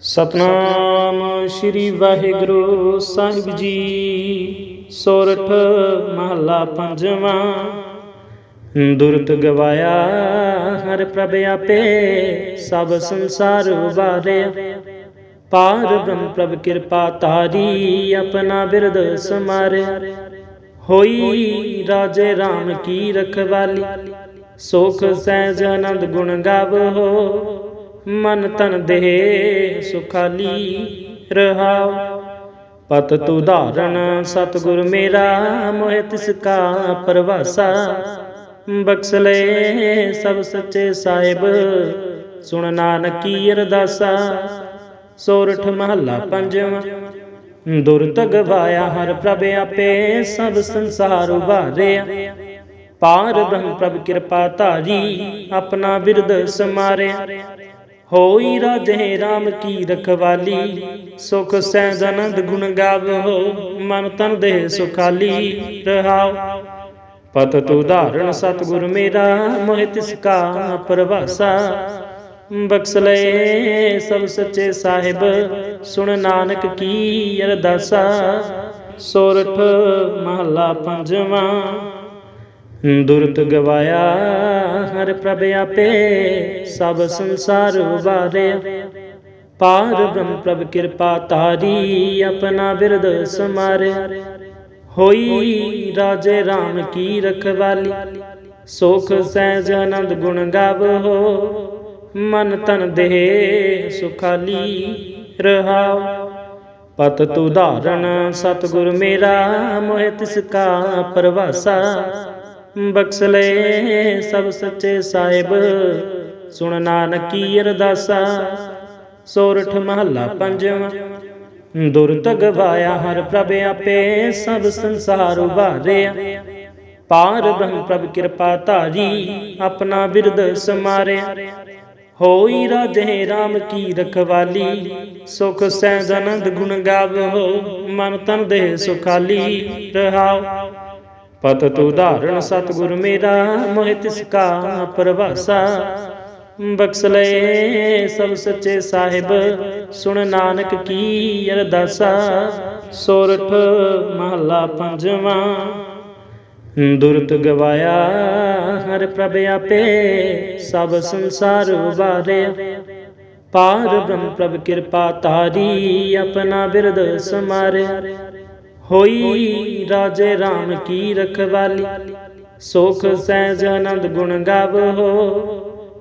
ਸਤਨਾਮ ਸ੍ਰੀ ਵਾਹਿਗੁਰੂ ਸਾਹਿਬ ਜੀ। ਸੋਰਠ ਮਹੱਲਾ ਪੰਜਵਾਂ। ਦੁਰਤ ਗਵਾਇਆ ਹਰ ਪ੍ਰਭ ਆਪੇ, ਸਭ ਸੰਸਾਰ ਵਾਰਿਆ। ਪਾਰ ਬ੍ਰਹਮ ਪ੍ਰਭ ਕਿਰਪਾ ਤਾਰੀ ਆਪਣਾ ਬਿਰਦ ਸਮਾਰਿਆ। ਹੋਈ ਰਾਜੇ RAM ਕੀ ਰਖਵਾਲੀ। ਸੁਖ ਸਹਿਜ ਆਨੰਦ ਗੁਣ ਗਾਵੋ। ਮਨ ਤਨ ਦੇਹ ਸੁਖਾਲੀ ਰਹਾਉ ਪਤ ਤੂ ਧਾਰਨ ਸਤਿਗੁਰ ਮੇਰਾ, ਮੋਹਿ ਤਿਸ ਕਾ ਪਰਵਾਸਾ। ਬਖਸ਼ ਲੈ ਸਭ ਸੱਚੇ ਸਾਹਿਬ, ਸੁਣ ਨਾਨਕੀ ਅਰਦਾਸਾ। ਸੋਰਠ ਮਹੱਲਾ ਪੰਜਵਾਂ, ਦੁਰਤ ਗਵਾਇਆ ਹਰ ਪ੍ਰਭ ਆਪੇ, ਸਭ ਸੰਸਾਰ ਉਭਾਰਿਆ। ਪਾਰ ਬ੍ਰਹਮ ਪ੍ਰਭ ਕਿਰਪਾ ਧਾਰੀ, ਆਪਣਾ ਬਿਰਦ ਸਮਾਰਿਆ। ਹੋਈ ਰਾਜੇ RAM ਕੀ ਰਖਵਾਲੀ, ਸੁਖ ਸਹਿਜ ਆਨੰਦ ਗੁਣ ਗਾਵੋ, ਮਨ ਤਨ ਦੇਹ ਸੁਖਾਲੀ ਰਹਾਉ ਪਤ ਤੂ ਧਾਰਨ ਸਤਿਗੁਰ ਮੇਰਾ, ਮੋਹਿ ਤਿਸ ਕਾ ਪਰਵਾਸਾ। ਬਖਸ਼ ਲੈ ਸਭ ਸੱਚੇ ਸਾਹਿਬ, ਸੁਣ ਨਾਨਕ ਕੀ ਅਰਦਾਸਾ। ਸੋਰਠ ਮਹਲਾ ਪੰਜਵਾਂ। ਦੁਰਤ ਗਵਾਇਆ, ਹਰ ਪ੍ਰਭ ਆਪੇ ਸਭ ਸੰਸਾਰ ਉਬਾਰਿਆ ਪਾਰ ਬ੍ਰਹਮ ਪ੍ਰਭ ਕਿਰਪਾ ਤਾਰੀ ਆਪਣਾ ਬਿਰਦ ਸਮਾਰਿਆ। ਹੋਈ ਰਾਜੇ RAM ਕੀ ਰਖਵਾਲੀ, ਸੁਖ ਸਹਿਜ ਆਨੰਦ ਗੁਣ ਗਾਵੋ ਮਨ ਤਨ ਦੇਹ ਸੁਖਾਲੀ ਰਹਾਉ ਪਤ ਤੂ ਧਾਰਨ ਮੇਰਾ, ਮੋਹਿ ਤਿਸ ਕਾ ਪਰਵਾਸਾ। ਬਖਸ਼ ਲੈ ਸਭ ਸੱਚੇ ਸਾਹਿਬ। ਸੁਣ ਨਾਨਕੀ ਅਰਦਾਸਾ, ਸੋਰਠ ਮਹੱਲਾ ਪੰਜਵਾਂ। ਦੁਰਤ ਗਵਾਇਆ ਹਰ ਪ੍ਰਭ ਆਪੇ, ਸਭ ਸੰਸਾਰ ਉਭਾਰਿਆ। ਪਾਰ ਬ੍ਰਹਮ ਪ੍ਰਭ ਕਿਰਪਾ ਧਾਰੀ, ਆਪਣਾ ਬਿਰਦ ਸਮਾਰਿਆ। ਹੋਈ ਰਾਜੇ RAM ਕੀ ਰਖਵਾਲੀ, ਸੁਖ ਸਹਿਜ ਆਨੰਦ ਗੁਣ ਗਾਵੋ, ਮਨ ਤਨ ਦੇ ਸੁਖਾਲੀ ਰਹਾਉ ਪਤ ਤੂ ਧਾਰਨ ਮੇਰਾ, ਮੋਹਿ ਤਿਸ ਕਾ ਪਰਵਾਸਾ। ਬਖਸ਼ ਲੈ ਸਭ ਸੱਚੇ ਸਾਹਿਬ, ਸੁਣ ਨਾਨਕ ਕੀ ਅਰਦਾਸਾ। ਸੋਰਠ ਮਹੱਲਾ ਪੰਜਵਾਂ, ਦੁਰਤ ਗਵਾਇਆ ਹਰ ਪ੍ਰਭ ਆਪੇ, ਸਭ ਸੰਸਾਰ ਉਬਾਰਿਆ ਪਾਰ ਬ੍ਰਹਮ ਪ੍ਰਭ ਕਿਰਪਾ ਤਾਰੀ, ਆਪਣਾ ਬਿਰਦ ਸਮਾਰਿਆ। ਹੋਈ ਰਾਜੇ RAM ਕੀ ਰਖਵਾਲੀ? ਸੁਖ ਸਹਿਜ ਆਨੰਦ ਗੁਣ ਗਾਵੋ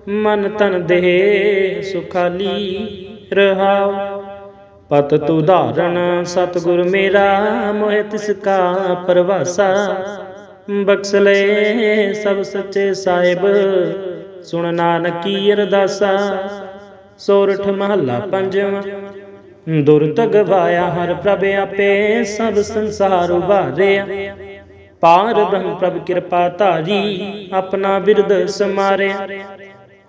ਮਨ ਤਨ ਦੇਹ ਸੁਖਾਲੀ ਰਹਾਉ ਪਤ ਤੂ ਧਾਰਨ, ਸਤਿਗੁਰ ਮੇਰਾ, ਮੋਹਿ ਤਿਸ ਕਾ ਪਰਵਾਸਾ। ਬਖਸ਼ ਲੈ ਸਭ ਸੱਚੇ ਸਾਹਿਬ, ਸੁਣ ਨਾਨਕੀ ਅਰਦਾਸਾ। ਸੋਰਠ ਮਹੱਲਾ ਪੰਜਵਾਂ। ਦੁਰਤ ਗਵਾਇਆ ਹਰ ਪ੍ਰਭ ਆਪੇ, ਸਭ ਸੰਸਾਰ ਉਭਾਰਿਆ। ਪਾਰ ਬ੍ਰਹਮ ਪ੍ਰਭ ਕਿਰਪਾ ਧਾਰੀ, ਆਪਣਾ ਬਿਰਦ ਸਮਾਰਿਆ।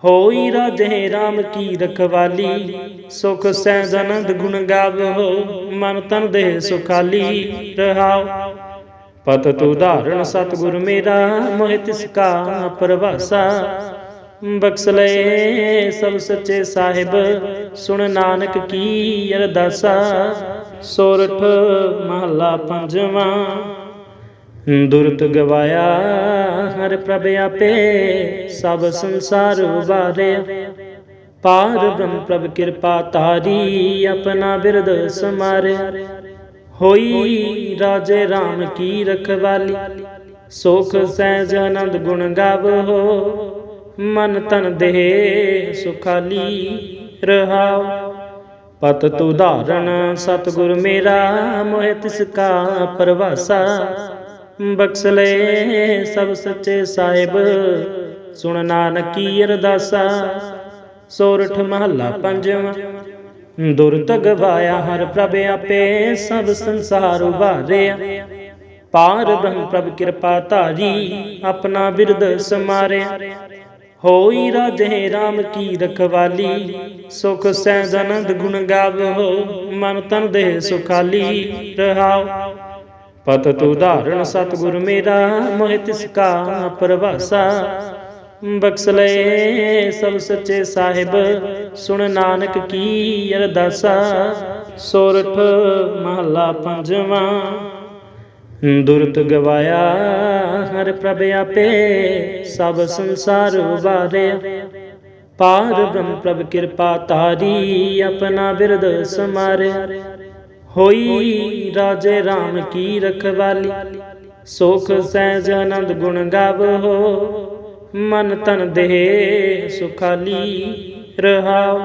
ਹੋਈ ਰਾਜੇ RAM ਕੀ ਰਖਵਾਲੀ, ਸੁਖ ਸਹਿਜ ਆਨੰਦ ਗੁਣ ਗਾਵੋ, ਮਨ ਤਨ ਦੇਹ ਸੁਖਾਲੀ ਰਹਾਉ ਪਤ ਤੂ ਧਾਰਨ ਸਤਿਗੁਰ ਮੇਰਾ, ਮੋਹਿ ਤਿਸ ਕਾ ਪਰਵਾਸਾ। ਬਖਸ਼ ਲੈ, ਸਭ ਸੱਚੇ ਸਾਹਿਬ, ਸੁਣ ਨਾਨਕ ਕੀ ਅਰਦਾਸਾ। ਸੋਰਠ ਮਹੱਲਾ ਪੰਜਵਾਂ, ਦੁਰਤ ਗਵਾਇਆ ਹਰ ਪ੍ਰਭ ਆਪੇ, ਸਭ ਸੰਸਾਰ ਉਬਾਰਿਆ ਪਾਰ ਬ੍ਰਹਮ ਪ੍ਰਭ ਕਿਰਪਾ ਤਾਰੀ ਆਪਣਾ ਬਿਰਦ ਸਮਾਰਿਆ। ਹੋਈ ਰਾਜੇ RAM ਕੀ ਰਖਵਾਲੀ, ਸੁਖ ਸਹਿਜ ਆਨੰਦ ਗੁਣ ਗਾਵੋ। ਮਨ ਤਨ ਦੇਹ ਸੁਖਾਲੀ ਰਹਾਉ ਪਤ ਤੂ ਧਾਰਨ ਸਤਿਗੁਰ ਮੇਰਾ, ਮੋਹਿ ਤਿਸ ਕਾ ਪਰਵਾਸਾ। ਬਖਸ਼ ਲੈ ਸਭ ਸੱਚੇ ਸਾਹਿਬ, ਸੁਣ ਨਾਨਕੀ ਅਰਦਾਸਾ। ਸੋਰਠ ਮਹੱਲਾ ਪੰਜਵਾਂ, ਦੁਰਤ ਗਵਾਇਆ ਹਰ ਪ੍ਰਭ ਆਪੇ, ਸਭ ਸੰਸਾਰ ਉਭਾਰਿਆ। ਪਾਰ ਬ੍ਰਹਮ ਪ੍ਰਭ ਕਿਰਪਾ ਧਾਰੀ, ਆਪਣਾ ਬਿਰਦ ਸਮਾਰਿਆ। ਹੋਈ ਰਾਜੇ RAM ਕੀ ਰਖਵਾਲੀ, ਸੁਖ ਸਹਿਜ ਆਨੰਦ ਗੁਣ ਗਾਵੋ, ਮਨ ਤਨ ਦੇਹ ਸੁਖਾਲੀ ਰਹਾਉ ਪਤ ਤੂ ਧਾਰਨ ਸਤਿਗੁਰ ਮੇਰਾ, ਮੋਹਿ ਤਿਸ ਕਾ ਪਰਵਾਸਾ। ਬਖਸ਼ ਲਏ ਸਭ ਸੱਚੇ ਸਾਹਿਬ, ਸੁਣ ਨਾਨਕ ਕੀ ਅਰਦਾਸਾ। ਸੋਰਠ ਮਹਲਾ ਪੰਜਵਾਂ। ਦੁਰਤ ਗਵਾਇਆ, ਹਰ ਪ੍ਰਭ ਆਪੇ ਸਭ ਸੰਸਾਰ ਉਬਾਰਿਆ ਪਾਰ ਬ੍ਰਹਮ ਪ੍ਰਭ ਕਿਰਪਾ ਤਾਰੀ ਆਪਣਾ ਬਿਰਦ ਸਮਾਰਿਆ। ਹੋਈ ਰਾਜੇ RAM ਕੀ ਰਖਵਾਲੀ, ਸੁਖ ਸਹਿਜ ਆਨੰਦ ਗੁਣ ਗਾਵੋ ਮਨ ਤਨ ਦੇਹ ਸੁਖਾਲੀ ਰਹਾਉ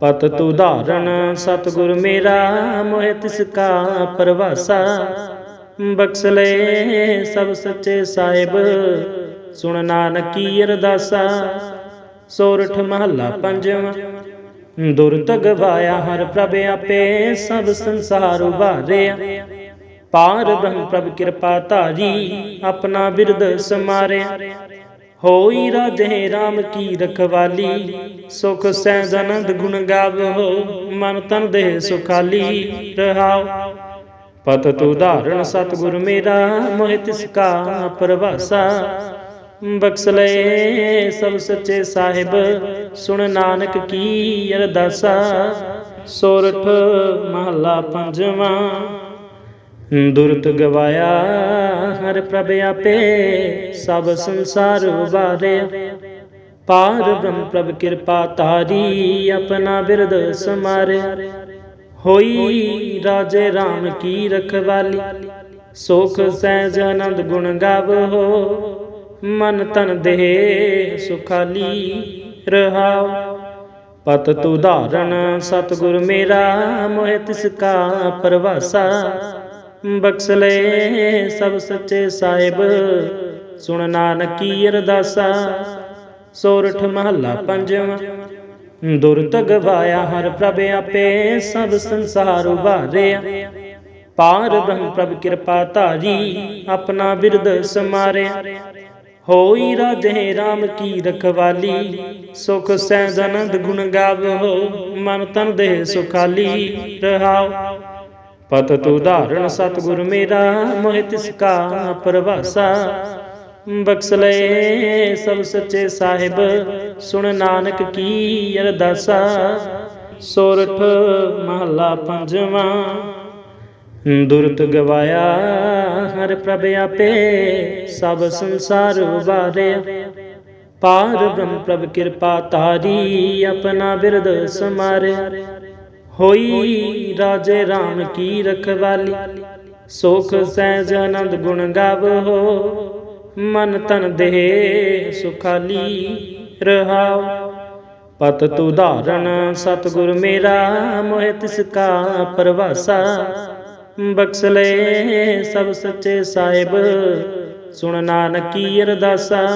ਪਤ ਤੂ ਧਾਰਨ ਮੇਰਾ, ਮੋਹਿ ਤਿਸ ਕਾ ਪਰਵਾਸਾ। ਬਖਸ਼ ਲੈ ਸਭ ਸੱਚੇ ਸਾਹਿਬ। ਸੁਣ ਨਾਨਕੀ ਅਰਦਾਸਾ, ਸੋਰਠ ਮਹੱਲਾ ਪੰਜਵਾਂ। ਦੁਰਤ ਗਵਾਇਆ ਹਰ ਪ੍ਰਭ ਆਪੇ, ਸਭ ਸੰਸਾਰ ਉਭਾਰਿਆ। ਪਾਰ ਬ੍ਰਹਮ ਪ੍ਰਭ ਕਿਰਪਾ ਧਾਰੀ, ਆਪਣਾ ਬਿਰਦ ਸਮਾਰਿਆ। ਹੋਈ ਰਾਜੇ RAM ਕੀ ਰਖਵਾਲੀ, ਸੁਖ ਸਹਿਜ ਆਨੰਦ ਗੁਣ ਗਾਵੋ, ਮਨ ਤਨ ਦੇਹ ਸੁਖਾਲੀ ਰਹਾਉ ਪਤ ਤੂ ਧਾਰਨ ਮੇਰਾ, ਮੋਹਿ ਤਿਸ ਕਾ ਪਰਵਾਸਾ। ਬਖਸ਼ ਲੈ ਸਭ ਸੱਚੇ ਸਾਹਿਬ, ਸੁਣ ਨਾਨਕ ਕੀ ਅਰਦਾਸਾ। ਸੋਰਠ ਮਹਲਾ ਪੰਜਵਾਂ, ਦੁਰਤ ਗਵਾਇਆ ਹਰ ਪ੍ਰਭ ਆਪੇ, ਸਭ ਸੰਸਾਰ ਉਬਾਰਿਆ। ਪਾਰ ਬ੍ਰਹਮ ਪ੍ਰਭ ਕਿਰਪਾ ਤਾਰੀ, ਆਪਣਾ ਬਿਰਦ ਸਮਾਰਿਆ। ਹੋਈ ਰਾਜੇ RAM ਕੀ ਰਖਵਾਲੀ? ਸੁਖ ਸਹਿਜ ਆਨੰਦ ਗੁਣ ਗਾਵੋ, ਮਨ ਤਨ ਦੇਹ ਸੁਖਾਲੀ ਰਹਾਉ ਪਤ ਤੂ ਧਾਰਨ, ਸਤਿਗੁਰ ਮੇਰਾ, ਮੋਹਿ ਤਿਸ ਕਾ ਪਰਵਾਸਾ। ਬਖਸ਼ ਲੈ ਸਭ ਸੱਚੇ ਸਾਹਿਬ, ਸੁਣ ਨਾਨਕੀ ਅਰਦਾਸਾ। ਸੋਰਠ ਮਹੱਲਾ ਪੰਜਵਾਂ। ਦੁਰਤ ਗਵਾਇਆ ਹਰ ਪ੍ਰਭ ਆਪੇ, ਸਭ ਸੰਸਾਰ ਉਭਾਰਿਆ ਪਾਰ ਬ੍ਰਹਮ ਪ੍ਰਭ ਕਿਰਪਾ ਧਾਰੀ, ਆਪਣਾ ਬਿਰਦ ਸਮਾਰਿਆ। ਹੋਈ ਰਾਜੇ RAM ਕੀ ਰਖਵਾਲੀ, ਸੁਖ ਸਹਿਜ ਆਨੰਦ ਗੁਣ ਗਾਵੋ, ਮਨ ਤਨ ਦੇਹ ਸੁਖਾਲੀ ਰਹਾਉ ਪਤ ਤੂ ਧਾਰਨ ਸਤਿਗੁਰ ਮੇਰਾ, ਮੋਹਿ ਤਿਸ ਕਾ ਪਰਵਾਸਾ। ਬਖਸ਼ ਲੈ, ਸਭ ਸੱਚੇ ਸਾਹਿਬ, ਸੁਣ ਨਾਨਕ ਕੀ ਅਰਦਾਸਾ। ਸੋਰਠ ਮਹਲਾ ਪੰਜਵਾਂ, ਦੁਰਤ ਗਵਾਇਆ ਹਰ ਪ੍ਰਭ ਆਪੇ, ਸਭ ਸੰਸਾਰ ਉਬਾਰਿਆ। ਪਾਰ ਬ੍ਰਹਮ ਪ੍ਰਭ ਕਿਰਪਾ ਤਾਰੀ ਆਪਣਾ ਬਿਰਦ ਸਮਾਰਿਆ। ਹੋਈ ਰਾਜੇ RAM ਕੀ ਰਖਵਾਲੀ, ਸੁਖ ਸਹਿਜ ਆਨੰਦ ਗੁਣ ਗਾਵੋ। ਮਨ ਤਨ ਦੇਹ ਸੁਖਾਲੀ ਰਹਾਉ ਪਤ ਤੂ ਧਾਰਨ, ਸਤਿਗੁਰ ਮੇਰਾ, ਮੋਹਿ ਤਿਸ ਕਾ ਪਰਵਾਸਾ। ਬਖਸ਼ ਲੈ ਸਭ ਸੱਚੇ ਸਾਹਿਬ, ਸੁਣ ਨਾਨਕੀ ਅਰਦਾਸਾ।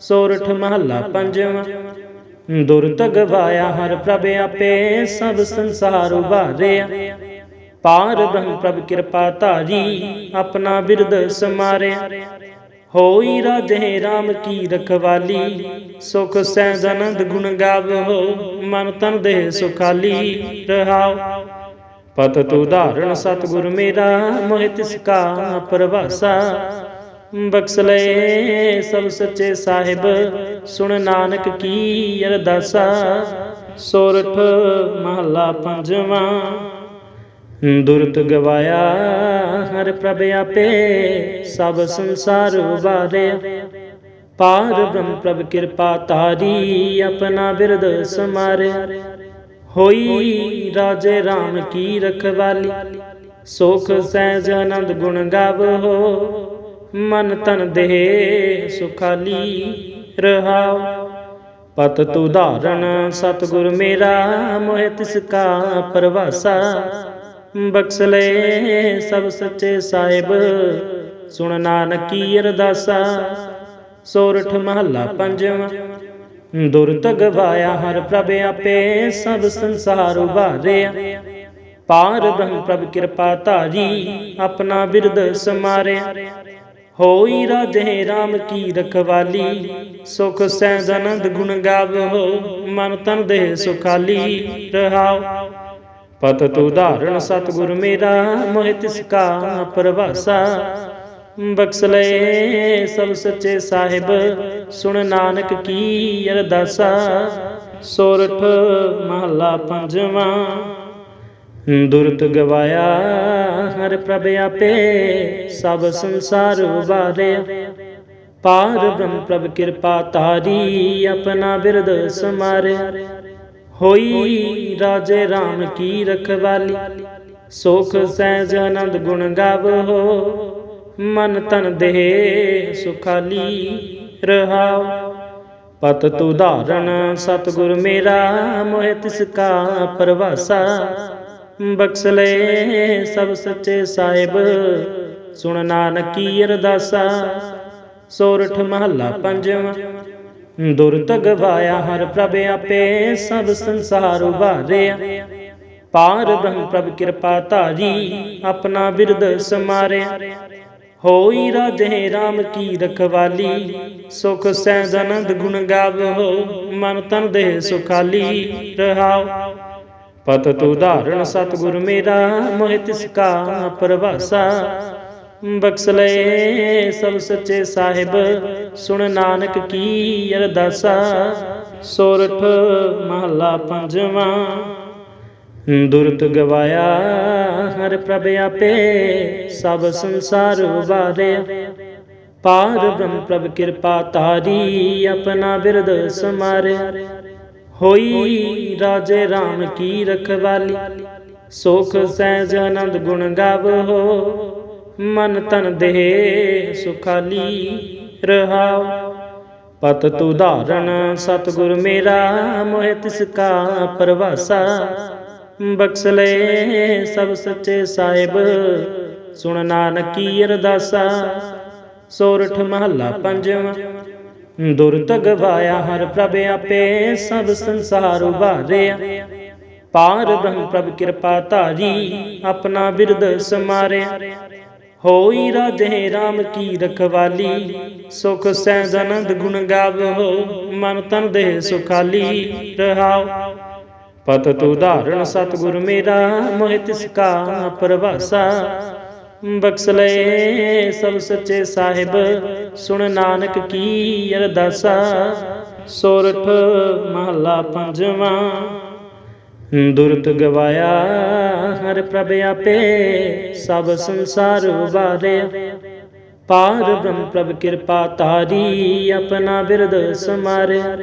ਸੋਰਠ ਮਹੱਲਾ ਪੰਜਵਾਂ, ਦੁਰਤ ਗਵਾਇਆ ਹਰ ਪ੍ਰਭ ਆਪੇ, ਸਭ ਸੰਸਾਰ ਉਭਾਰਿਆ। ਪਾਰ ਬ੍ਰਹਮ ਪ੍ਰਭ ਕਿਰਪਾ ਧਾਰੀ, ਆਪਣਾ ਬਿਰਦ ਸਮਾਰਿਆ। ਹੋਈ ਰਾਜੇ RAM ਕੀ ਰਖਵਾਲੀ, ਸੁਖ ਸਹਿਜ ਆਨੰਦ ਗੁਣ ਗਾਵੋ, ਮਨ ਤਨ ਦੇਹ ਸੁਖਾਲੀ ਰਹਾਉ ਪਤ ਤੂ ਧਾਰਨ ਸਤਿਗੁਰ ਮੇਰਾ, ਮੋਹਿ ਤਿਸ ਕਾ ਪਰਵਾਸਾ। ਬਖਸ਼ ਲੈ ਸਭ ਸੱਚੇ ਸਾਹਿਬ, ਸੁਣ ਨਾਨਕ ਕੀ ਅਰਦਾਸਾ। ਸੋਰਠ ਮਹਲਾ ਪੰਜਵਾਂ। ਦੁਰਤ ਗਵਾਇਆ, ਹਰ ਪ੍ਰਭ ਆਪੇ ਸਭ ਸੰਸਾਰ ਉਬਾਰਿਆ ਪਾਰ ਬ੍ਰਹਮ ਪ੍ਰਭ ਕਿਰਪਾ ਤਾਰੀ ਆਪਣਾ ਬਿਰਦ ਸਮਾਰਿਆ। ਹੋਈ ਰਾਜੇ RAM ਕੀ ਰਖਵਾਲੀ, ਸੁਖ ਸਹਿਜ ਆਨੰਦ ਗੁਣ ਗਾਵੋ। ਮਨ ਤਨ ਦੇਹ ਸੁਖਾਲੀ ਰਹਾਉ ਪਤ ਤੂ ਧਾਰਨ, ਸਤਿਗੁਰ ਮੇਰਾ, ਮੋਹਿ ਤਿਸ ਕਾ ਪਰਵਾਸਾ। ਬਖਸ਼ ਲੈ ਸਭ ਸੱਚੇ ਸਾਹਿਬ। ਸੁਣ ਨਾਨਕੀ ਅਰਦਾਸਾ, ਸੋਰਠ ਮਹੱਲਾ ਪੰਜਵਾਂ। ਦੁਰਤ ਗਵਾਇਆ ਹਰ ਪ੍ਰਭ ਆਪੇ, ਸਭ ਸੰਸਾਰ ਉਭਾਰਿਆ। ਪਾਰ ਬ੍ਰਹਮ ਪ੍ਰਭ ਕਿਰਪਾ ਧਾਰੀ, ਆਪਣਾ ਬਿਰਦ ਸਮਾਰਿਆ। ਹੋਈ ਰਾਜੇ RAM ਕੀ ਰਖਵਾਲੀ, ਸੁਖ ਸਹਿਜ ਆਨੰਦ ਗੁਣ ਗਾਵੋ, ਮਨ ਤਨ ਦੇਹ ਸੁਖਾਲੀ ਰਹਾਉ ਪਤ ਤੂ ਧਾਰਨ ਸਤਿਗੁਰ ਮੇਰਾ ਮੋਹਿ ਤਿਸ ਕਾ ਪਰਵਾਸਾ। ਬਖਸ਼ ਲਏ ਸਭ ਸੱਚੇ ਸਾਹਿਬ, ਸੁਣ ਨਾਨਕ ਕੀ ਅਰਦਾਸਾ। ਸੋਰਠ ਮਹਲਾ ਪੰਜਵਾਂ, ਦੁਰਤ ਗਵਾਇਆ ਹਰ ਪ੍ਰਭ ਆਪੇ, ਸਭ ਸੰਸਾਰ ਉਬਾਰਿਆ। ਪਾਰ ਬ੍ਰਹਮ ਪ੍ਰਭ ਕਿਰਪਾ ਤਾਰੀ ਆਪਣਾ ਬਿਰਦ ਸਮਾਰਿਆ ਹੋਈ ਰਾਜੇ RAM ਕੀ ਰਖਵਾਲੀ? ਸੁਖ ਸਹਿਜ ਆਨੰਦ ਗੁਣ ਗਾਵੋ, ਮਨ ਤਨ ਦੇਹ ਸੁਖਾਲੀ ਰਹਾਉ ਪਤ ਤੂ ਧਾਰਨ, ਸਤਿਗੁਰ ਮੇਰਾ, ਮੋਹਿ ਤਿਸ ਕਾ ਪਰਵਾਸਾ। ਬਖਸ਼ ਲੈ ਸਭ ਸੱਚੇ ਸਾਹਿਬ, ਸੁਣ ਨਾਨਕੀ ਅਰਦਾਸਾ। ਸੋਰਠ ਮਹੱਲਾ ਪੰਜਵਾਂ। ਦੁਰਤ ਗਵਾਇਆ ਹਰ ਪ੍ਰਭ ਆਪੇ, ਸਭ ਸੰਸਾਰ ਉਭਾਰਿਆ ਪਾਰ ਬ੍ਰਹਮ ਪ੍ਰਭ ਕਿਰਪਾ ਧਾਰੀ, ਆਪਣਾ ਬਿਰਦ ਸਮਾਰਿਆ। ਹੋਈ ਰਾਜੇ RAM ਕੀ ਰਖਵਾਲੀ, ਸੁਖ ਸਹਿਜ ਆਨੰਦ ਗੁਣ ਗਾਵੋ, ਮਨ ਤਨ ਦੇਹ ਸੁਖਾਲੀ ਰਹਾਉ। ਪਤ ਤੂ ਧਾਰਨ ਸਤਿਗੁਰ ਮੇਰਾ, ਮੋਹਿ ਤਿਸ ਕਾ ਪਰਵਾਸਾ। ਬਖਸ਼ ਲਏ ਸਭ ਸੱਚੇ ਸਾਹਿਬ। ਸੁਣ ਨਾਨਕ ਕੀ ਅਰਦਾਸਾ। ਸੋਰਠ ਮਹਲਾ ਪੰਜਵਾਂ। ਦੁਰਤ ਗਵਾਇਆ ਹਰ ਪ੍ਰਭ ਆਪੇ, ਸਭ ਸੰਸਾਰ ਉਬਾਰਿਆ। ਪਾਰ ਬ੍ਰਹਮ ਪ੍ਰਭ ਕਿਰਪਾ ਤਾਰੀ ਆਪਣਾ ਬਿਰਦ ਸਮਾਰਿਆ। ਹੋਈ ਰਾਜੇ RAM ਕੀ ਰਖਵਾਲੀ। ਸੁਖ ਸਹਿਜ ਆਨੰਦ ਗੁਣ ਗਾਵੋ। ਮਨ ਤਨ ਦੇਹ ਸੁਖਾਲੀ ਰਹਾਉ ਪਤ ਤੂ ਧਾਰਨ, ਸਤਿਗੁਰ ਮੇਰਾ, ਮੋਹਿ ਤਿਸ ਕਾ ਪਰਵਾਸਾ। ਬਖਸ਼ ਲੈ ਸਭ ਸੱਚੇ ਸਾਹਿਬ, ਸੁਣ ਨਾਨਕੀ ਅਰਦਾਸਾ। ਸੋਰਠ ਮਹੱਲਾ ਪੰਜਵਾਂ, ਦੁਰਤ ਗਵਾਇਆ ਹਰ ਪ੍ਰਭ ਆਪੇ, ਸਭ ਸੰਸਾਰ ਉਭਾਰਿਆ। ਪਾਰ ਬ੍ਰਹਮ ਪ੍ਰਭ ਕਿਰਪਾ ਧਾਰੀ, ਆਪਣਾ ਬਿਰਦ ਸਮਾਰਿਆ। ਹੋਈ ਰਾਜੇ RAM ਕੀ ਰਖਵਾਲੀ, ਸੁਖ ਸਹਿਜ ਆਨੰਦ ਗੁਣ ਗਾਵੋ, ਮਨ ਤਨ ਦੇਹ ਸੁਖਾਲੀ ਰਹਾਉ ਪਤ ਤੂ ਧਾਰਨ ਸਤਿਗੁਰ ਮੇਰਾ, ਮੋਹਿ ਤਿਸ ਕਾ ਪਰਵਾਸਾ। ਬਖਸ਼ ਲਏ ਸਭ ਸੱਚੇ ਸਾਹਿਬ, ਸੁਣ ਨਾਨਕ ਕੀ ਅਰਦਾਸਾ। ਸੋਰਠ ਮਹਲਾ ਪੰਜਵਾਂ। ਦੁਰਤ ਗਵਾਇਆ, ਹਰ ਪ੍ਰਭ ਆਪੇ ਸਭ ਸੰਸਾਰ ਉਬਾਰਿਆ ਪਾਰ ਬ੍ਰਹਮ ਪ੍ਰਭ ਕਿਰਪਾ ਤਾਰੀ ਆਪਣਾ ਬਿਰਦ ਸਮਾਰਿਆ।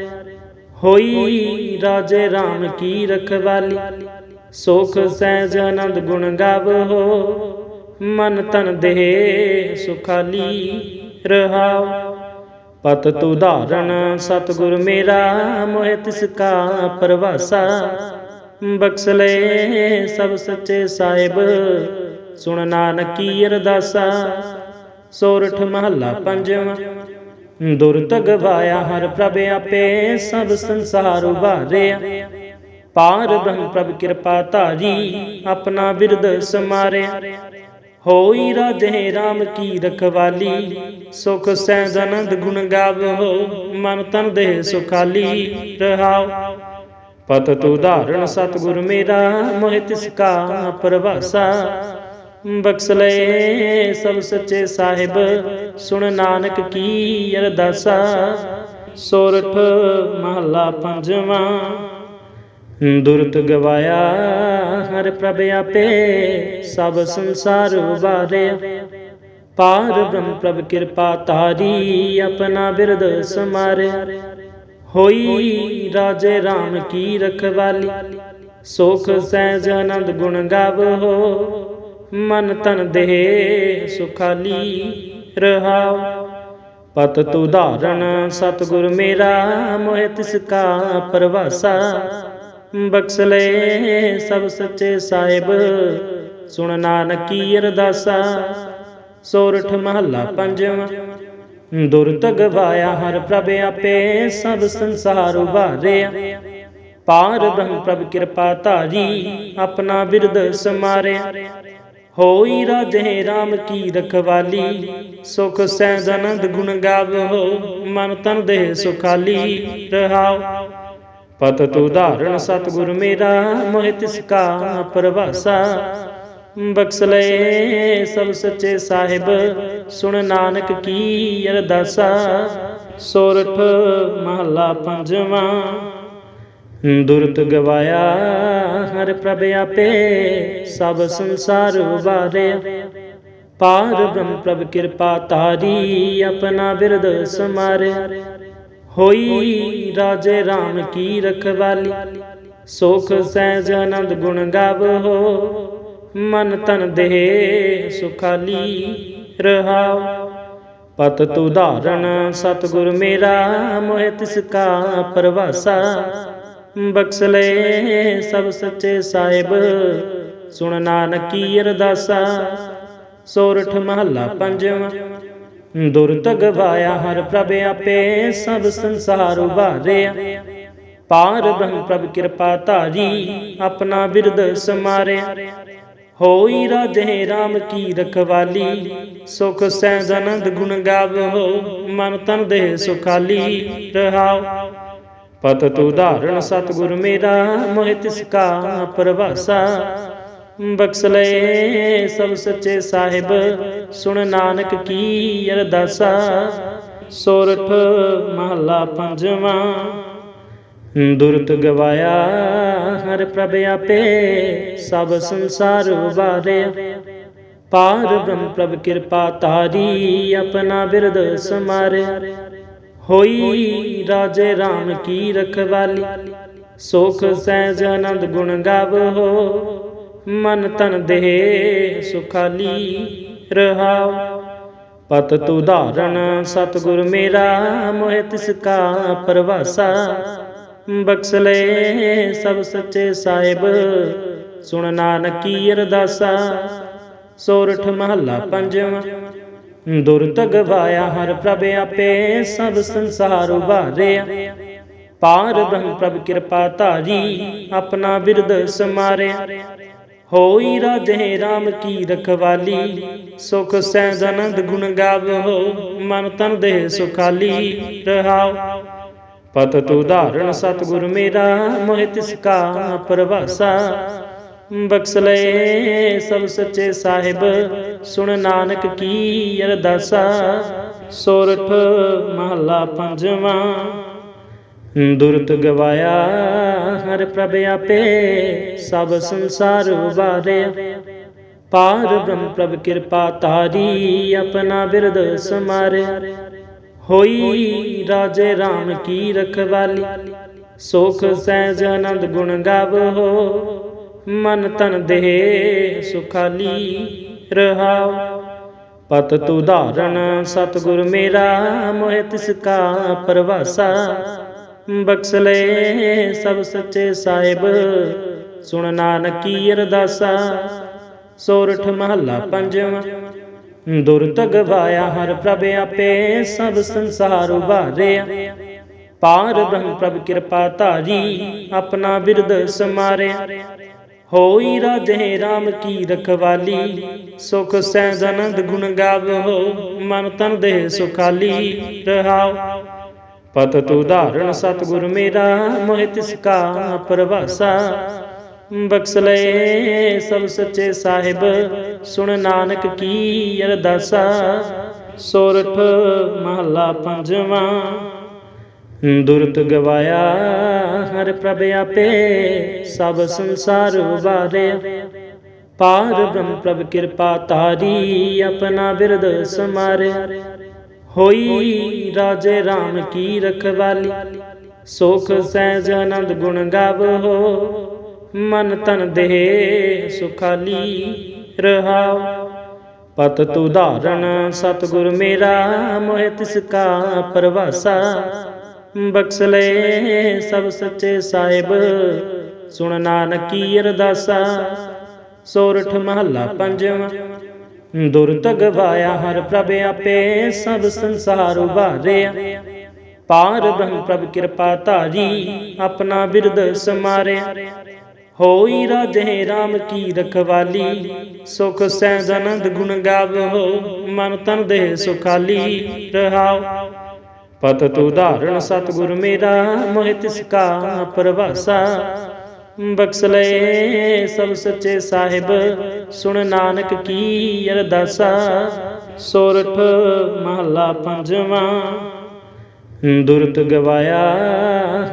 ਹੋਈ ਰਾਜੇ RAM ਕੀ ਰਖਵਾਲੀ, ਸੁਖ ਸਹਿਜ ਆਨੰਦ ਗੁਣ ਗਾਵੋ ਮਨ ਤਨ ਦੇਹ ਸੁਖਾਲੀ ਰਹਾਉ ਪਤ ਤੂ ਧਾਰਨ, ਸਤਿਗੁਰ ਮੇਰਾ, ਮੋਹਿ ਤਿਸ ਕਾ ਪਰਵਾਸਾ। ਬਖਸ਼ ਲੈ ਸਭ ਸੱਚੇ ਸਾਹਿਬ। ਸੁਣ ਨਾਨਕੀ ਅਰਦਾਸਾ, ਸੋਰਠ ਮਹੱਲਾ ਪੰਜਵਾਂ। ਦੁਰਤ ਗਵਾਇਆ ਹਰ ਪ੍ਰਭ ਆਪੇ, ਸਭ ਸੰਸਾਰ ਉਭਾਰਿਆ। ਪਾਰ ਬ੍ਰਹਮ ਪ੍ਰਭ ਕਿਰਪਾ ਧਾਰੀ, ਆਪਣਾ ਬਿਰਦ ਸਮਾਰਿਆ। ਹੋਈ ਰਾਜੇ RAM ਕੀ ਰਖਵਾਲੀ, ਸੁਖ ਸਹਿਜ ਆਨੰਦ ਗੁਣ ਗਾਵੋ, ਮਨ ਤਨ ਦੇਹ ਸੁਖਾਲੀ ਰਹਾਉ ਪਤ ਤੂ ਧਾਰਨ ਸਤਿਗੁਰ ਮੇਰਾ, ਮੋਹਿ ਤਿਸ ਕਾ ਪਰਵਾਸਾ। ਬਖਸ਼ ਲਏ ਸਭ ਸੱਚੇ ਸਾਹਿਬ, ਸੁਣ ਨਾਨਕ ਕੀ ਅਰਦਾਸਾ। ਸੋਰਠ ਮਹਲਾ ਪੰਜਵਾਂ, ਦੁਰਤ ਗਵਾਇਆ ਹਰ ਪ੍ਰਭ ਆਪੇ, ਸਭ ਸੰਸਾਰ ਉਬਾਰਿਆ ਪਾਰ ਬ੍ਰਹਮ ਪ੍ਰਭ ਕਿਰਪਾ ਤਾਰੀ, ਆਪਣਾ ਬਿਰਦ ਸਮਾਰਿਆ। ਹੋਈ ਰਾਜੇ RAM ਕੀ ਰਖਵਾਲੀ? ਸੁਖ ਸਹਿਜ ਆਨੰਦ ਗੁਣ ਗਾਵੋ। ਮਨ ਤਨ ਦੇਹ ਸੁਖਾਲੀ ਰਹਾਉ ਪਤ ਤੂ ਧਾਰਨ, ਸਤਿਗੁਰ ਮੇਰਾ, ਮੋਹਿ ਤਿਸ ਕਾ ਪਰਵਾਸਾ। ਬਖਸ਼ ਲੈ ਸਭ ਸੱਚੇ ਸਾਹਿਬ, ਸੁਣ ਨਾਨਕੀ ਅਰਦਾਸਾ। ਸੋਰਠ ਮਹੱਲਾ ਪੰਜਵਾਂ। ਦੁਰਤ ਗਵਾਇਆ ਹਰ ਪ੍ਰਭ ਆਪੇ, ਸਭ ਸੰਸਾਰ ਉਭਾਰਿਆ। ਪਾਰ ਬ੍ਰਹਮ ਪ੍ਰਭ ਕਿਰਪਾ ਧਾਰੀ, ਆਪਣਾ ਬਿਰਦ ਸਮਾਰਿਆ। ਹੋਈ ਰਾਜੇ RAM ਕੀ ਰਖਵਾਲੀ, ਸੁਖ ਸਹਿਜ ਆਨੰਦ ਗੁਣ ਗਾਵੋ, ਮਨ ਤਨ ਦੇਹ ਸੁਖਾਲੀ ਰਹਾਉ। ਪਤ ਤੂ ਧਾਰਨ ਸਤਿਗੁਰ ਮੇਰਾ, ਮੋਹਿ ਤਿਸ ਕਾ ਪਰਵਾਸਾ। ਬਖਸ਼ ਲਏ ਸਭ ਸੱਚੇ ਸਾਹਿਬ। ਸੁਣ ਨਾਨਕ ਕੀ ਅਰਦਾਸਾ। ਸੋਰਠ ਮਹਲਾ ਪੰਜਵਾਂ। ਦੁਰਤ ਗਵਾਇਆ ਹਰ ਪ੍ਰਭ ਆਪੇ, ਸਭ ਸੰਸਾਰ ਉਬਾਰਿਆ ਪਾਰ ਬ੍ਰਹਮ ਪ੍ਰਭ ਕਿਰਪਾ ਤਾਰੀ ਆਪਣਾ ਬਿਰਦ ਸਮਾਰਿਆ। ਹੋਈ ਰਾਜੇ RAM ਕੀ ਰਖਵਾਲੀ। ਸੁਖ ਸਹਿਜ ਆਨੰਦ ਗੁਣ ਗਾਵੋ। ਮਨ ਤਨ ਦੇਹ ਸੁਖਾਲੀ ਰਹਾਉ ਪਤ ਤੂ ਧਾਰਨ, ਸਤਿਗੁਰ ਮੇਰਾ, ਮੋਹਿ ਤਿਸ ਕਾ ਪਰਵਾਸਾ। ਬਖਸ਼ ਲੈ ਸਭ ਸੱਚੇ ਸਾਹਿਬ, ਸੁਣ ਨਾਨਕੀ ਅਰਦਾਸਾ। ਸੋਰਠ ਮਹੱਲਾ ਪੰਜਵਾਂ, ਦੁਰਤ ਗਵਾਇਆ ਹਰ ਪ੍ਰਭ ਆਪੇ, ਸਭ ਸੰਸਾਰ ਉਭਾਰਿਆ। ਪਾਰ ਬ੍ਰਹਮ ਪ੍ਰਭ ਕਿਰਪਾ ਧਾਰੀ, ਆਪਣਾ ਬਿਰਦ ਸਮਾਰਿਆ। ਹੋਈ ਰਾਜੇ RAM ਕੀ ਰਖਵਾਲੀ, ਸੁਖ ਸਹਿਜ ਆਨੰਦ ਗੁਣ ਗਾਵੋ, ਮਨ ਤਨ ਦੇਹ ਸੁਖਾਲੀ ਰਹਾਉ ਪਤ ਤੂ ਧਾਰਨ ਸਤਿਗੁਰ ਮੇਰਾ, ਮੋਹਿ ਤਿਸ ਕਾ ਪਰਵਾਸਾ। ਬਖਸ਼ ਲਏ ਸਭ ਸੱਚੇ ਸਾਹਿਬ, ਸੁਣ ਨਾਨਕ ਕੀ ਅਰਦਾਸਾ। ਸੋਰਠ ਮਹਲਾ ਪੰਜਵਾਂ। ਦੁਰਤ ਗਵਾਇਆ, ਹਰ ਪ੍ਰਭ ਆਪੇ ਸਭ ਸੰਸਾਰ ਉਬਾਰਿਆ। ਪਾਰ ਬ੍ਰਹਮ ਪ੍ਰਭ ਕਿਰਪਾ ਤਾਰੀ ਆਪਣਾ ਬਿਰਦ ਸਮਾਰਿਆ। ਹੋਈ ਰਾਜੇ RAM ਕੀ ਰਖਵਾਲੀ, ਸੁਖ ਸਹਿਜ ਆਨੰਦ ਗੁਣ ਗਾਵੋ ਮਨ ਤਨ ਦੇਹ ਸੁਖਾਲੀ ਰਹਾਉ ਪਤ ਤੂ ਧਾਰਨ ਮੇਰਾ, ਮੋਹਿ ਤਿਸ ਕਾ ਪਰਵਾਸਾ। ਬਖਸ਼ ਲੈ ਸਭ ਸੱਚੇ ਸਾਹਿਬ। ਸੁਣ ਨਾਨਕੀ ਅਰਦਾਸਾ, ਸੋਰਠ ਮਹੱਲਾ ਪੰਜਵਾਂ। ਦੁਰਤ ਗਵਾਇਆ ਹਰ ਪ੍ਰਭ ਆਪੇ, ਸਭ ਸੰਸਾਰ ਉਭਾਰਿਆ। ਪਾਰ ਬ੍ਰਹਮ ਪ੍ਰਭ ਕਿਰਪਾ ਧਾਰੀ, ਆਪਣਾ ਬਿਰਦ ਸਮਾਰਿਆ। ਹੋਈ ਰਾਜੇ RAM ਕੀ ਰਖਵਾਲੀ, ਸੁਖ ਸਹਿਜ ਆਨੰਦ ਗੁਣ ਗਾਵੋ, ਮਨ ਤਨ ਦੇਹ ਸੁਖਾਲੀ ਰਹਾਉ ਪਤ ਤੂ ਧਾਰਨ ਸਤਿਗੁਰ ਮੇਰਾ, ਮੋਹਿ ਤਿਸ ਕਾ ਪਰਵਾਸਾ। ਬਖਸ਼ ਲਏ ਸਭ ਸੱਚੇ ਸਾਹਿਬ, ਸੁਣ ਨਾਨਕ ਕੀ ਅਰਦਾਸਾ। ਸੋਰਠ ਮਹਲਾ ਪੰਜਵਾਂ, ਦੁਰਤ ਗਵਾਇਆ ਹਰ ਪ੍ਰਭ ਆਪੇ, ਸਭ ਸੰਸਾਰ ਉਬਾਰਿਆ। ਪਾਰ ਬ੍ਰਹਮ ਪ੍ਰਭ ਕਿਰਪਾ ਤਾਰੀ ਆਪਣਾ ਬਿਰਦ ਸਮਾਰਿਆ। ਹੋਈ ਰਾਜੇ RAM ਕੀ ਰਖਵਾਲੀ? ਸੁਖ ਸਹਿਜ ਆਨੰਦ ਗੁਣ ਗਾਵੋ ਮਨ ਤਨ ਦੇਹ ਸੁਖਾਲੀ ਰਹਾਉ ਪਤ ਤੂ ਧਾਰਨ ਸਤਿਗੁਰ ਮੇਰਾ, ਮੋਹਿ ਤਿਸ ਕਾ ਪਰਵਾਸਾ। ਬਖਸ਼ ਲੈ ਸਭ ਸੱਚੇ ਸਾਹਿਬ, ਸੁਣ ਨਾਨਕੀ ਅਰਦਾਸਾ। ਸੋਰਠ ਮਹੱਲਾ ਪੰਜਵਾਂ ਦੁਰਤ ਗਵਾਇਆ ਹਰ ਪ੍ਰਭ ਆਪੇ, ਸਭ ਸੰਸਾਰ ਉਭਾਰਿਆ। ਪਾਰ ਬ੍ਰਹਮ ਪ੍ਰਭ ਕਿਰਪਾ ਧਾਰੀ, ਆਪਣਾ ਬਿਰਦ ਸਮਾਰਿਆ। ਹੋਈ ਰਾਜੇ RAM ਕੀ ਰਖਵਾਲੀ, ਸੁਖ ਸਹਿਜ ਆਨੰਦ ਗੁਣ ਗਾਵੋ, ਮਨ ਤਨ ਦੇਹ ਸੁਖਾਲੀ ਰਹਾਉ ਪਤ ਤੂ ਧਾਰਨ ਸਤਿਗੁਰ ਮੇਰਾ, ਮੋਹਿ ਤਿਸ ਕਾ ਪਰਵਾਸਾ। ਬਖਸ਼ ਲਏ ਸਭ ਸੱਚੇ ਸਾਹਿਬ, ਸੁਣ ਨਾਨਕ ਕੀ ਅਰਦਾਸਾ। ਸੋਰਠ ਮਹਲਾ ਪੰਜਵਾਂ, ਦੁਰਤ ਗਵਾਇਆ ਹਰ ਪ੍ਰਭ ਆਪੇ, ਸਭ ਸੰਸਾਰ ਉਬਾਰਿਆ। ਪਾਰ ਬ੍ਰਹਮ ਪ੍ਰਭ ਕਿਰਪਾ ਤਾਰੀ, ਆਪਣਾ ਬਿਰਦ ਸਮਾਰਿਆ। ਹੋਈ ਰਾਜੇ RAM ਕੀ ਰਖਵਾਲੀ, ਸੁਖ ਸਹਿਜ ਆਨੰਦ ਗੁਣ ਗਾਵੋ। ਮਨ ਤਨ ਦੇਹ ਸੁਖਾਲੀ ਰਹਾਉ ਪਤ ਤੂ ਧਾਰਨ, ਸਤਿਗੁਰ ਮੇਰਾ, ਮੋਹਿ ਤਿਸ ਕਾ ਪਰਵਾਸਾ। ਬਖਸ਼ ਲੈ ਸਭ ਸੱਚੇ ਸਾਹਿਬ, ਸੁਣ ਨਾਨਕੀ ਅਰਦਾਸਾ। ਸੋਰਠ ਮਹੱਲਾ ਪੰਜਵਾਂ, ਦੁਰਤ ਗਵਾਇਆ ਹਰ ਪ੍ਰਭ ਆਪੇ, ਸਭ ਸੰਸਾਰ ਉਭਾਰਿਆ। ਪਾਰ ਬ੍ਰਹਮ ਪ੍ਰਭ ਕਿਰਪਾ ਧਾਰੀ, ਆਪਣਾ ਬਿਰਦ ਸਮਾਰਿਆ। ਹੋਈ ਰਾਜੇ RAM ਕੀ ਰਖਵਾਲੀ, ਸੁਖ ਸਹਿਜ ਆਨੰਦ ਗੁਣ ਗਾਵੋ, ਮਨ ਤਨ ਦੇਹ ਸੁਖਾਲੀ ਰਹਾਉ ਪਤ ਤੂ ਧਾਰਨ ਸਤਿਗੁਰ ਮੇਰਾ, ਮੋਹਿ ਤਿਸ ਕਾ ਪਰਵਾਸਾ। ਬਖਸ਼ ਲਏ ਸਭ ਸੱਚੇ ਸਾਹਿਬ, ਸੁਣ ਨਾਨਕ ਕੀ ਅਰਦਾਸਾ। ਸੋਰਠ ਮਹਲਾ ਪੰਜਵਾਂ। ਦੁਰਤ ਗਵਾਇਆ,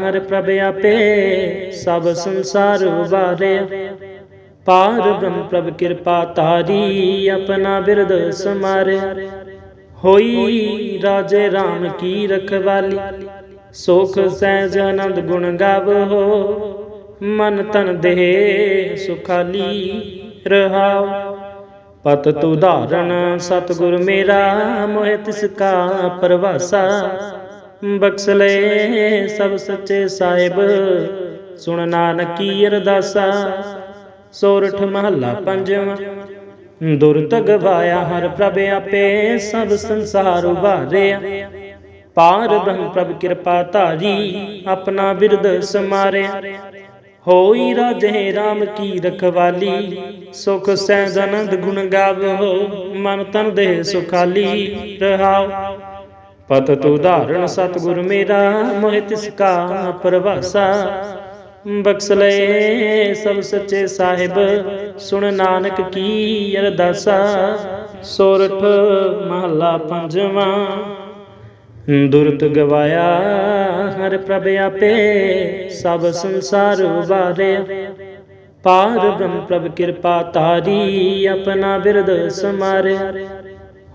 ਹਰ ਪ੍ਰਭ ਆਪੇ ਸਭ ਸੰਸਾਰ ਉਬਾਰਿਆ ਪਾਰ ਬ੍ਰਹਮ ਪ੍ਰਭ ਕਿਰਪਾ ਤਾਰੀ ਆਪਣਾ ਬਿਰਦ ਸਮਾਰਿਆ। ਹੋਈ ਰਾਜੇ RAM ਕੀ ਰਖਵਾਲੀ, ਸੁਖ ਸਹਿਜ ਆਨੰਦ ਗੁਣ ਗਾਵੋ। ਮਨ ਤਨ ਦੇਹ ਸੁਖਾਲੀ ਰਹਾਉ ਪਤ ਤੂ ਧਾਰਨ, ਸਤਿਗੁਰ ਮੇਰਾ, ਮੋਹਿ ਤਿਸ ਕਾ ਪਰਵਾਸਾ। ਬਖਸ਼ ਲੈ ਸਭ ਸੱਚੇ ਸਾਹਿਬ। ਸੁਣ ਨਾਨਕੀ ਅਰਦਾਸਾ, ਸੋਰਠ ਮਹੱਲਾ ਪੰਜਵਾਂ। ਦੁਰਤ ਗਵਾਇਆ ਹਰ ਪ੍ਰਭ ਆਪੇ, ਸਭ ਸੰਸਾਰ ਉਭਾਰਿਆ। ਪਾਰ ਬ੍ਰਹਮ ਪ੍ਰਭ ਕਿਰਪਾ ਧਾਰੀ, ਆਪਣਾ ਬਿਰਦ ਸਮਾਰਿਆ। ਹੋਈ ਰਾਜੇ RAM ਕੀ ਰਖਵਾਲੀ, ਸੁਖ ਸਹਿਜ ਆਨੰਦ ਗੁਣ ਗਾਵੋ, ਮਨ ਤਨ ਦੇ ਸੁਖਾਲੀ ਰਹਾਉ ਪਤ ਤੂ ਧਾਰਨ ਸਤਿਗੁਰ ਮੇਰਾ, ਮੋਹਿ ਤਿਸ ਕਾ ਪਰਵਾਸਾ। ਬਖਸ਼ ਲਏ ਸਭ ਸੱਚੇ ਸਾਹਿਬ, ਸੁਣ ਨਾਨਕ ਕੀ ਅਰਦਾਸਾ। ਸੋਰਠ ਮਹੱਲਾ ਪੰਜਵਾਂ। ਦੁਰਤ ਗਵਾਇਆ ਹਰ ਪ੍ਰਭ ਆਪੇ, ਸਭ ਸੰਸਾਰ ਉਬਾਰਿਆ ਪਾਰ ਬ੍ਰਹਮ ਪ੍ਰਭ ਕਿਰਪਾ ਤਾਰੀ, ਆਪਣਾ ਬਿਰਦ ਸਮਾਰਿਆ।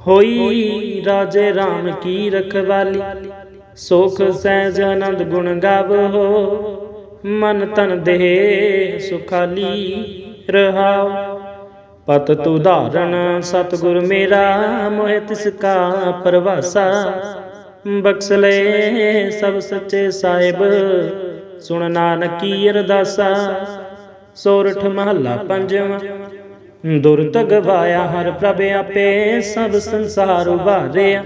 ਹੋਈ ਰਾਜੇ RAM ਕੀ ਰਖਵਾਲੀ? ਸੁਖ ਸਹਿਜ ਆਨੰਦ ਗੁਣ ਗਾਵੋ। ਮਨ ਤਨ ਦੇਹ ਸੁਖਾਲੀ ਰਹਾਉ ਪਤ ਤੂ ਧਾਰਨ, ਸਤਿਗੁਰ ਮੇਰਾ, ਮੋਹਿ ਤਿਸ ਕਾ ਪਰਵਾਸਾ। ਬਖਸ਼ ਲੈ ਸਭ ਸੱਚੇ ਸਾਹਿਬ, ਸੁਣ ਨਾਨਕੀ ਅਰਦਾਸਾ। ਸੋਰਠ ਮਹੱਲਾ ਪੰਜਵਾਂ। ਦੁਰਤ ਗਵਾਇਆ ਹਰ ਪ੍ਰਭ ਆਪੇ, ਸਭ ਸੰਸਾਰ ਉਭਾਰਿਆ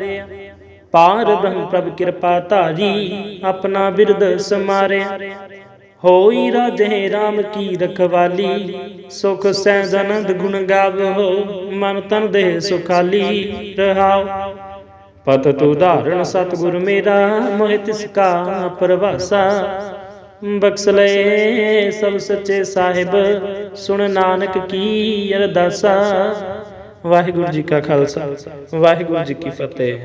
ਪਾਰ ਬ੍ਰਹਮ ਪ੍ਰਭ ਕਿਰਪਾ ਧਾਰੀ, ਆਪਣਾ ਬਿਰਦ ਸਮਾਰਿਆ। ਹੋਈ ਰਾਜੇ RAM ਕੀ ਰਖਵਾਲੀ, ਸੁਖ ਸਹਿਜ ਆਨੰਦ ਗੁਣ ਗਾਵੋ, ਮਨ ਤਨ ਦੇਹ ਸੁਖਾਲੀ ਰਹਾਉ ਪਤ ਤੂ ਧਾਰਨ ਸਤਿਗੁਰ ਮੇਰਾ, ਮੋਹਿ ਤਿਸ ਕਾ ਪਰਵਾਸਾ। ਬਖਸ਼ ਲਏ ਸਭ ਸੱਚੇ ਸਾਹਿਬ, ਸੁਣ ਨਾਨਕ ਕੀ ਅਰਦਾਸਾ। ਵਾਹਿਗੁਰੂ ਜੀ ਕਾ ਖਾਲਸਾ, ਵਾਹਿਗੁਰੂ ਜੀ ਕੀ ਫਤਿਹ।